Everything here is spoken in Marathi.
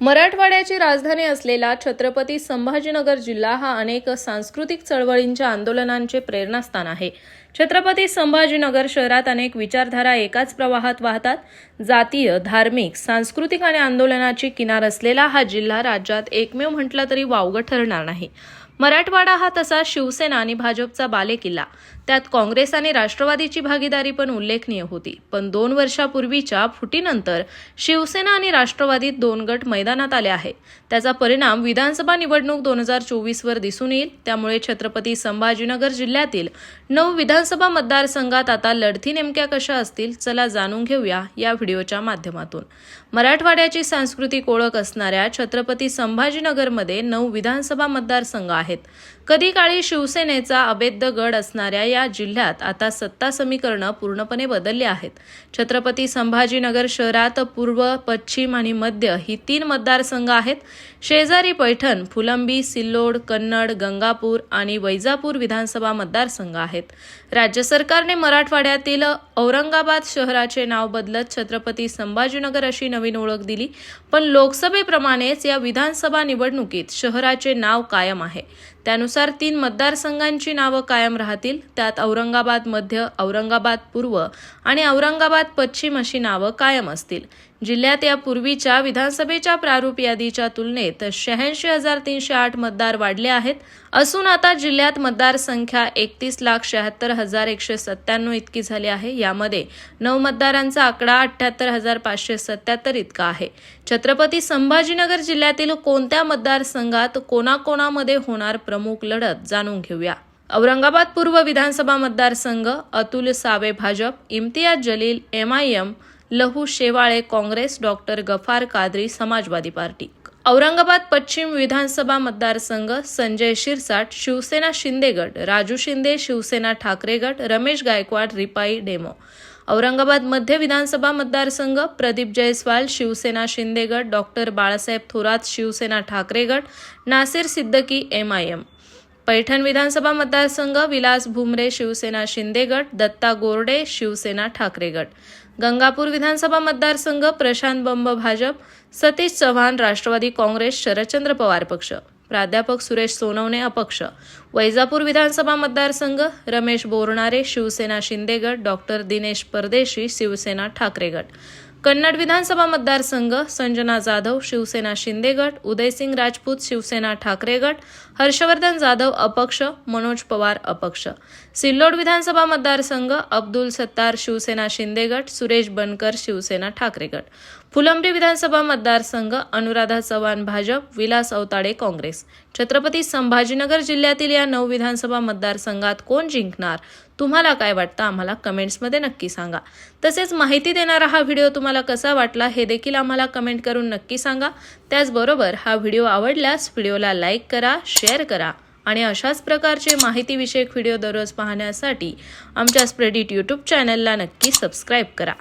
मराठवाड्याची राजधानी असलेला छत्रपती संभाजीनगर जिल्हा हा अनेक सांस्कृतिक चळवळींच्या आंदोलनांचे प्रेरणास्थान आहे. छत्रपती संभाजीनगर शहरात अनेक विचारधारा एकाच प्रवाहात वाहतात. जातीय धार्मिक सांस्कृतिक आणि आंदोलनाची किनार असलेला हा जिल्हा राज्यात एकमेव म्हटला तरी वावगं ठरणार नाही. मराठवाडा हा तसा शिवसेना आणि भाजपचा बालेकिल्ला. त्यात काँग्रेस आणि राष्ट्रवादीची भागीदारी पण उल्लेखनीय होती. पण दोन वर्षापूर्वीच्या फुटीनंतर शिवसेना आणि राष्ट्रवादीत दोन गट मैदानात आले आहे त्याचा परिणाम विधानसभा निवडणूक दोन हजार चोवीसवर दिसून येईल. त्यामुळे छत्रपती संभाजीनगर जिल्ह्यातील नऊ विधानसभा मतदारसंघात आता लढती नेमक्या कशा असतील चला जाणून घेऊया या व्हिडिओच्या माध्यमातून. मराठवाड्याची सांस्कृतिक ओळख असणाऱ्या छत्रपती संभाजीनगरमध्ये नऊ विधानसभा मतदारसंघ आहेत. कधी काळी शिवसेनेचा अभेद्य गड असणाऱ्या या जिल्ह्यात आता सत्ता समीकरणं पूर्णपणे बदलली आहेत. छत्रपती संभाजीनगर शहरात पूर्व पश्चिम आणि मध्य ही तीन मतदारसंघ आहेत. शेजारी पैठण फुलंबी सिल्लोड कन्नड गंगापूर आणि वैजापूर विधानसभा मतदारसंघ आहेत. राज्य सरकारने मराठवाड्यातील औरंगाबाद शहराचे नाव बदलत छत्रपती संभाजीनगर अशी नवीन ओळख दिली. पण लोकसभेप्रमाणेच या विधानसभा निवडणुकीत शहराचे नाव कायम आहे. त्यानुसार तीन मतदारसंघांची नावं कायम राहतील. त्यात औरंगाबाद मध्य औरंगाबाद पूर्व आणि औरंगाबाद पश्चिम अशी नावं कायम असतील. जिल्ह्यात या पूर्वीच्या विधानसभेच्या प्रारूप यादीच्या तुलनेत शहाऐंशी हजार तीनशे आठ मतदार वाढले आहेत. असून आता जिल्ह्यात मतदार संख्या एकतीस लाख शहात्तर हजार एकशे सत्त्याण्णव इतकी झाली आहे. यामध्ये नऊ मतदारांचा आकडा अठ्ठ्याहत्तर हजार पाचशे सत्त्याहत्तर इतका आहे. छत्रपती संभाजीनगर जिल्ह्यातील कोणत्या मतदारसंघात कोणाकोणामध्ये होणार प्रमुख लढत जाणून घेऊया. औरंगाबाद पूर्व विधानसभा मतदारसंघ Atul Save Bhajap Imtiaz Jaleel M I M Lahu Shewale Congress doctor Gaffar Qadri Samajwadi party. Aurangabad पश्चिम विधानसभा मतदारसंघ संजय शिरसाट शिवसेना शिंदे गट राजू शिंदे शिवसेना ठाकरे गट रमेश गायकवाड रिपाई डेमो. औरंगाबाद मध्य विधानसभा मतदारसंघ प्रदीप जयस्वाल शिवसेना शिंदे गट डॉक्टर बाळासाहेब थोरात शिवसेना ठाकरे गट Nasir Siddiqui M I M. Paithan विधानसभा मतदारसंघ विलास भुमरे शिवसेना शिंदे गट दत्ता गोरडे शिवसेना ठाकरे गट. गंगापूर विधानसभा मतदारसंघ प्रशांत बंब भाजप सतीश चव्हाण राष्ट्रवादी काँग्रेस शरदचंद्र पवार पक्ष. प्राध्यापक सुरेश सोनवणे अपक्ष. वैजापूर विधानसभा मतदारसंघ रमेश बोरणारे शिवसेना शिंदेगड डॉक्टर दिनेश परदेशी शिवसेना ठाकरेगड कन्नड विधानसभा मतदारसंघ संजना जाधव शिवसेना शिंदेगट उदयसिंग राजपूत शिवसेना ठाकरे गट हर्षवर्धन जाधव अपक्ष मनोज पवार अपक्ष. सिल्लोड विधानसभा मतदारसंघ अब्दुल सत्तार शिवसेना शिंदेगट सुरेश बनकर शिवसेना ठाकरे गट. फुलंब्री विधानसभा मतदारसंघ अनुराधा चव्हाण भाजप विलास अवताडे काँग्रेस. छत्रपती संभाजीनगर जिल्ह्यातील या नऊ विधानसभा मतदारसंघात कोण जिंकणार? तुम्हाला काय वाटतं? आम्हाला कमेंट्समध्ये नक्की सांगा. तसेच माहिती देणारा हा व्हिडिओ तुम्हाला कसा वाटला हे देखील आम्हाला कमेंट करून नक्की सांगा. त्याचबरोबर हा व्हिडिओ आवडल्यास व्हिडिओला लाईक करा शेअर करा आणि अशाच प्रकारचे माहितीविषयक व्हिडिओ दररोज पाहण्यासाठी आमच्या स्प्रेडिट यूट्यूब चॅनलला नक्की सबस्क्राईब करा.